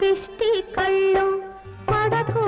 పిష్టి కళ్ళు పడకు